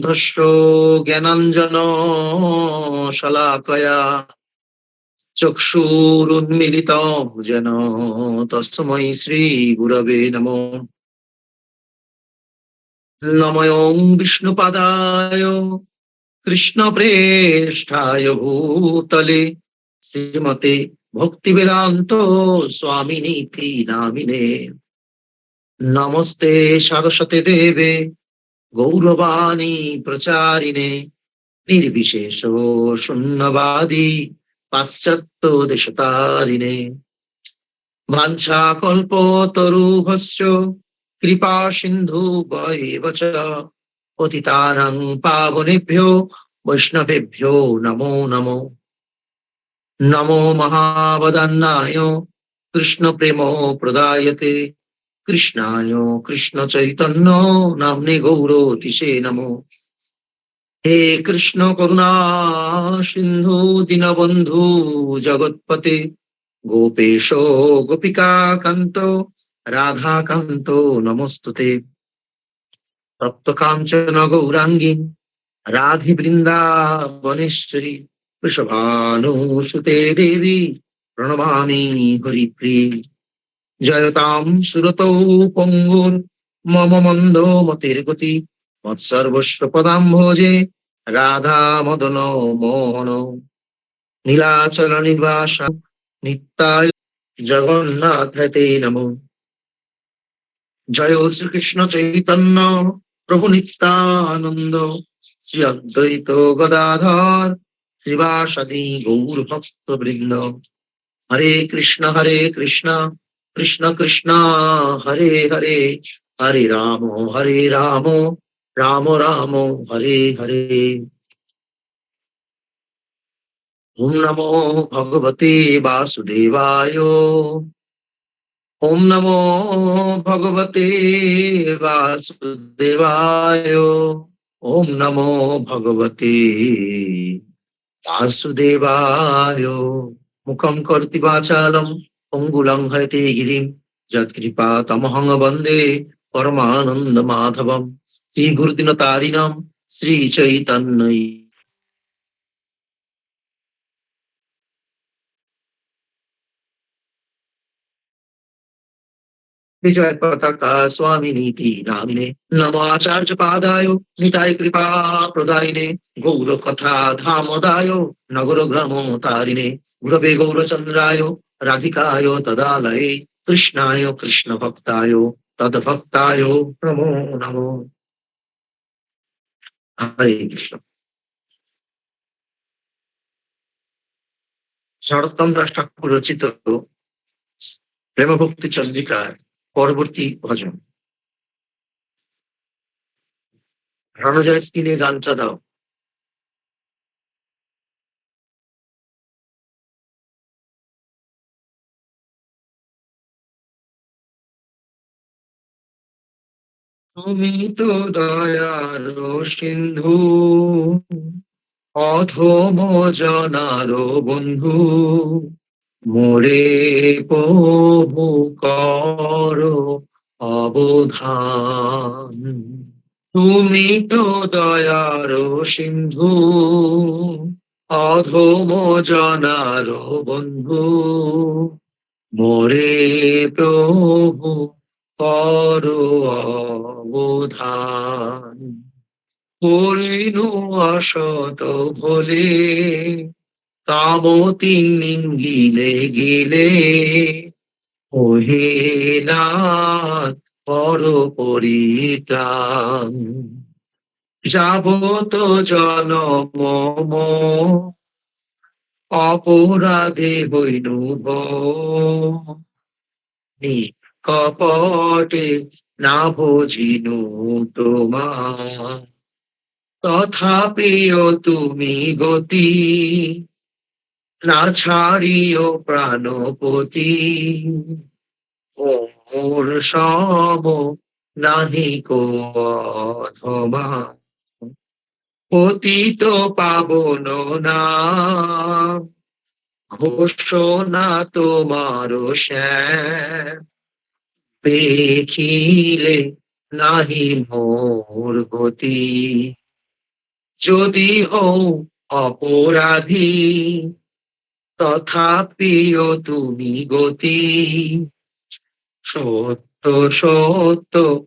ধস্য জ্ঞানাঞ্জন শলাকয়া চক্ষুরুন্মিলিত যেন তস্মৈ শ্রী গুরবে নম। নময়ং বিষ্ণুপাদায় কৃষ্ণপ্রেষ্ঠায় ভূতলে শ্রীমতে ভক্তি বেদান্ত স্বামিনীতি নামিনে। নমস্তে সরস্বতী দেবে গৌরবাণী প্রচারিণে নির্বিশেষ শূন্যবাদী পাশ্চাত্য দেশতারিণে ভাঞ্ছা কল্প তরুভস্য কৃপা সিন্ধু বৈব চ পতিতানাং পাবনেভ্যো বৈষ্ণবেভ্যো নমো নমো নমো মহাবদান্নায় কৃষ্ণ প্রেম প্রদায়তে কৃষ্ণায় কৃষ্ণ চৈতন্য নামনে গৌরতিশে নমো। হে কৃষ্ণ করুণা, সিন্ধু দীনবন্ধু, জগৎপতে গোপেশ গোপিকা কান্ত রাধাকান্ত নমস্তুতে। তপ্ত কাঞ্চন গৌরাঙ্গী, রাধি বৃন্দাবনেশ্বরী বৃষভানুসুতে দেবী, প্রণমামি হরিপ্রিয়ে। জয়তাম সুরতৌ পঙ্গুর মম মন্দ মতির গতি মৎসর্বস্ব পদাম ভোজে রাধা মদন মোহন। নীলাচল নির্বাস নিত্যায় জগন্নাথ তে নমো। জয় শ্রীকৃষ্ণ চৈতন্য প্রভু নিত্যানন্দ। শ্রী অদ্বৈত গদাধর শ্রীবাসাদি গৌর ভক্ত বৃন্দ হরে কৃষ্ণ হরে কৃষ্ণ। কৃষ্ণ কৃষ্ণ, হরে হরে হরে রাম হরে রাম রাম রাম, হরে হরে। ওম নমো ভগবতে বাসুদেবায়। ওম নমো ভগবতে বাসুদেবায়। ওম নমো ভগবতে বাসুদেবায়। মুখম করতি বাচালম अङ्गुलङ्घयते गिरीं यत्कृपा तमहं वंदे परमानन्दमाधवं श्रीचैतन्यै। विजय पताका स्वामी नीति नामिने नमो आचार्य पादाय निताय कृपा प्रदायिने गौर कथा धामदाय नगर ग्रामो तारिणे गुरवे गौरचन्द्राय রাধিকায় তদালয়ে কৃষ্ণায় কৃষ্ণ ভক্তায় তদ ভক্তায় নমো নমো। হরে কৃষ্ণ। শরৎতম দাস ঠাকুর রচিত প্রেমভক্তি চন্দ্রিকার পরবর্তী ভজন। রণজয় স্কিনে গানটা দাও। তুমি তো দয়ার সিন্ধু, অধম জনার বন্ধু, মোরে প্রভু কর অবধান। তুমি তো দয়ার সিন্ধু, অধম জনার বন্ধু, মোরে প্রভু কর অবধান করিনু অসত ভোলে কামতি গিলে গিলে। ওহে নাথ পর পরিত্রাণ। যাবত জনম অপরাধে হইনু কপটে না বুঝিনু তোমার। তথাপিও তুমি গতি না ছাড়িও প্রাণপতি। ওর সম নাহি অথবা পতিত পাবন না। ঘোষণা তোমার শ্যাম। দেখিলে নাহি মোর গতি। যদি হও অপরাধী তথাপিও তুমি গতি। সত্য সত্য